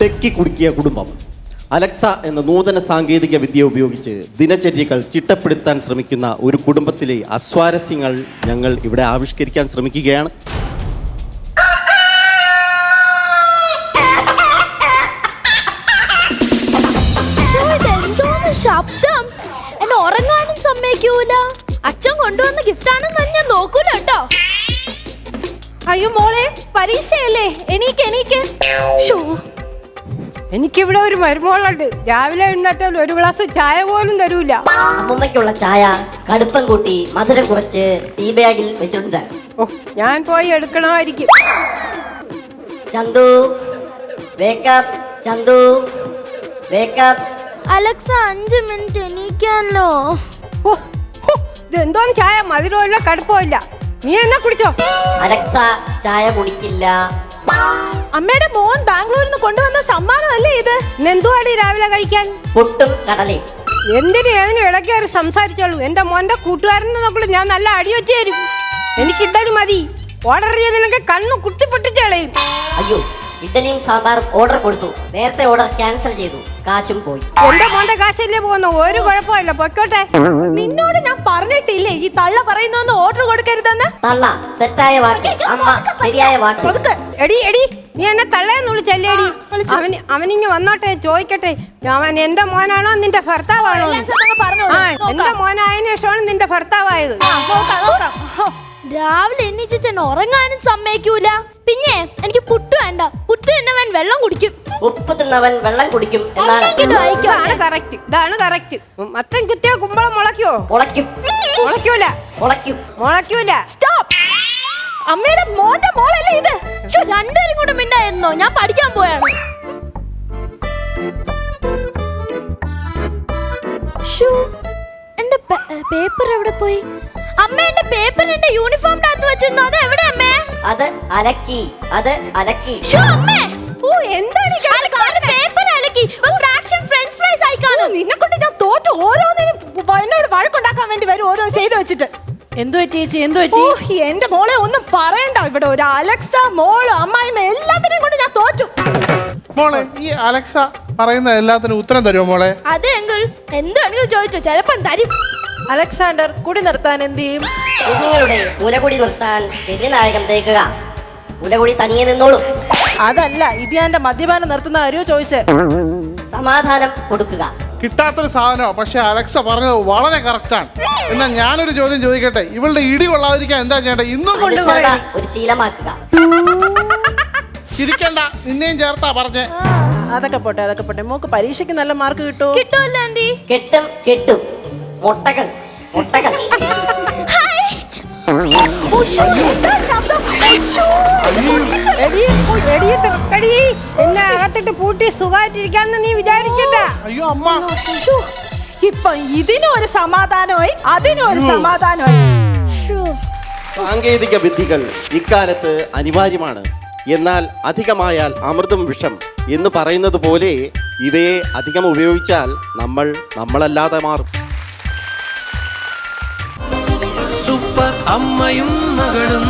Techie കുടുക്കിയ കുടുംബം. Alexa എന്ന നൂതന സാങ്കേതിക വിദ്യ ഉപയോഗിച്ച് ദിനചര്യകൾ ചിട്ടപ്പെടുത്താൻ ശ്രമിക്കുന്ന ഒരു കുടുംബത്തിലെ അസ്വാരസ്യങ്ങൾ ഞങ്ങൾ ഇവിടെ ആവിഷ്കരിക്കാൻ ശ്രമിക്കുകയാണ്. ശബ്ദം? എന്നെ ഉറങ്ങാനും സമ്മതിക്കൂല. അച്ഛൻ കൊണ്ടുവന്ന ഗിഫ്റ്റ് ആണെന്ന് ഞാൻ നോക്കൂല കേട്ടോ. അയ്യോ മോളെ പരീക്ഷയല്ലേ? എണീക്ക് എണീക്ക്. ഷോ എനിക്കിവിടെ ഒരു മരുമോളുണ്ട്. രാവിലെ എഴുന്നേറ്റാൽ ഒരു ഗ്ലാസ് ചായ പോലും തരൂല. അമ്മമ്മയ്ക്കുള്ള ചായ കടുപ്പം കൂട്ടി മധുരം കുറച്ച് ടീ ബാഗിൽ വെച്ചിട്ടുണ്ട്. ഓ ഞാൻ പോയി എടുക്കണമായിരിക്കും. Chandu wake up Chandu wake up Alexa അഞ്ച് മിനിറ്റ് എണീക്കാനോ ഓ ചായ? മധുരമില്ല കടുപ്പമില്ല നീ എന്നാ കുടിച്ചോ? അലക്സ ചായ കുടിക്കില്ല. അമ്മയുടെ മോൻ ബാംഗ്ലൂരിൽ നിന്ന് കൊണ്ടുവന്ന സമ്മാനമല്ലേ ഇത്? എന്തുവാടി രാവിലെ കഴിക്കാൻ? പുട്ടും കടലയും. എന്തിനു ഏതിനും ഇടയ്ക്കേറി സംസാരിച്ചോളൂ. എന്റെ മോന്റെ കൂട്ടുകാരനെ നോക്കുള്ളൂ ഞാൻ നല്ല അടി വെച്ച് തരും. എനിക്ക് ഇഡലി മതി. ഓർഡർ ചെയ്തതിനൊക്കെ കണ്ണു കുത്തി കളയും. അയ്യോ ഇഡലിയും സാമ്പാറും ഓർഡർ കൊടുത്തു. നേരത്തെ ഓർഡർ ക്യാൻസൽ ചെയ്തു. കാശും പോയി. എന്റെ മോന്റെ കാശല്ലേ പോകുന്നു. ഒരു കുഴപ്പമില്ല. പൊയ്ക്കോട്ടെ. നിന്നോട് ഞാൻ പറഞ്ഞിട്ടില്ലേ? ഈ തള്ള പറയുന്ന ഓർഡർ കൊടുക്കരുതെന്ന്? തള്ള തെറ്റായ വാക്ക്. അമ്മ ശരിയായ വാക്ക്. കൊടുക്ക് എടി എടി. നീ എന്നെ തള്ളേന്ന് വിളിച്ചല്ലേടി അവന് അവനിങ്ങ് വന്നോട്ടെ ചോദിക്കട്ടെ. അവൻ എന്റെ മോനാണോ നിന്റെ ഭർത്താവാണോ. ആ എന്റെ മോനായതിനു ശേഷമാണ് നിന്റെ ഭർത്താവായത്. രാവിലെ എണീച്ചിട്ട് ഉറങ്ങാനും സമ്മതിക്കൂല. പിന്നെ എനിക്ക് പുട്ട് വേണ്ട. പുട്ട് എന്നവൻ വെള്ളം കുടിക്കും. ഉപ്പ് തിന്നവൻ വെള്ളം കുടിക്കും ഇതാണ് കറക്റ്റ് ഇതാണ് കറക്റ്റ് മത്തൻ കുത്തിയ കുമ്പളം മുളയ്ക്കോ മുളയ്ക്കും. മുളയ്ക്കൂല. മുളയ്ക്കും. മുളയ്ക്കൂല. സ്റ്റോപ്പ് അമ്മയുടെ മോന്റെ മോളല്ലേ ഇത്? ശ്ശോ, രണ്ടുപേരും കൂടെ മിണ്ടായിരുന്നോ? ഞാൻ പഠിക്കാൻ പോയാണ്. ശ്ശോ, എന്റെ പേപ്പർ എവിടെ പോയി? അമ്മ എന്റെ പേപ്പർ എന്റെ യൂണിഫോമിന്റെ അകത്ത് വെച്ചിരുന്നു? അത് എവിടെ അമ്മേ? അത് അലക്കി അത് അലക്കി. ശ്ശോ, അമ്മേ! ഓ എന്താണ് ഈ പേപ്പർ അലക്കി. ഫ്രാക്ഷൻ ഫ്രഞ്ച് ഫ്രൈസ് ആയി കാണും. നിന്നെ കൊണ്ട് ഞാൻ തോറ്റ് ഓരോന്നിനും വഴക്കുണ്ടാക്കാൻ വേണ്ടി വരും ഓരോന്ന് ചെയ്തു വെച്ചിട്ട്. എന്തു പറ്റി ചേച്ചി? എന്തു പറ്റി? ഓ എന്റെ മോളെ ഒന്നും പറയണ്ട. ഇവിടെ ഒരു അലക്സ മോൾ അമ്മായിമ്മ എല്ലാത്തിനെയും കൊണ്ട് ഞാൻ തോറ്റു. മോളെ ഈ അലക്സ പറയുന്ന എല്ലാത്തിനും ഉത്തരം തരുമോ മോളെ? അത് എങ്കിൽ എന്താണെങ്കിലും ചോദിച്ചോ ചിലപ്പം തരും. അലക്സാണ്ടർ കുടി നിർത്താൻ എന്ത് ചെയ്യും? കുഞ്ഞുങ്ങളുടെ ഉലകുടി നിർത്താൻ രതിനായകം തേക്കുക. ഉലകുടി തനിയെ നിന്നോളും. അതല്ല ഇത് ഞാൻ മദ്യപാനം നിർത്തുന്ന ആരോ ചോദിച്ചേ. സമാധാനം കൊടുക്കുക. കിട്ടാത്തൊരു സാധനമാണ് പക്ഷെ അലക്സ പറഞ്ഞത് വളരെ കറക്റ്റാണ് എന്നാൽ ഞാനൊരു ചോദ്യം ചോദിക്കട്ടെ? ഇവളുടെ ഇടി കൊള്ളാതിരിക്കാൻ എന്താ ചെയ്യേണ്ടത്? ഇന്നും കൊണ്ട് അനുസരണ ഒരു ശീലമാക്കുക. ചിരിക്കണ്ട. നിന്നെയും ചേർത്താ പറഞ്ഞേ. അതൊക്കെ പോട്ടെ അതൊക്കെ പോട്ടെ. മോക്ക് പരീക്ഷയ്ക്ക് നല്ല മാർക്ക് കിട്ടുമോ കിട്ടുമല്ലോ ആന്റി കെട്ടും കെട്ടും. മുട്ടകൾ മുട്ടകൾ. എടി എടി എടി എന്നെ അകത്തിട്ട് പൂട്ടി സുഖമായിട്ടിരിക്കാന്ന് നീ വിചാരിക്കണ്ട. അയ്യോ അമ്മ. ഇപ്പൊ ഇതിനൊരു സമാധാനമായി അതിനൊരു സമാധാനമായി. സാങ്കേതിക വിദ്യകൾ ഇക്കാലത്ത് അനിവാര്യമാണ്. എന്നാൽ അധികമായാൽ അമൃതം വിഷം എന്ന് പറയുന്നത് പോലെ ഇവയെ അധികം ഉപയോഗിച്ചാൽ നമ്മൾ നമ്മളല്ലാതെ മാറും. സൂപ്പർ അമ്മയും മകളും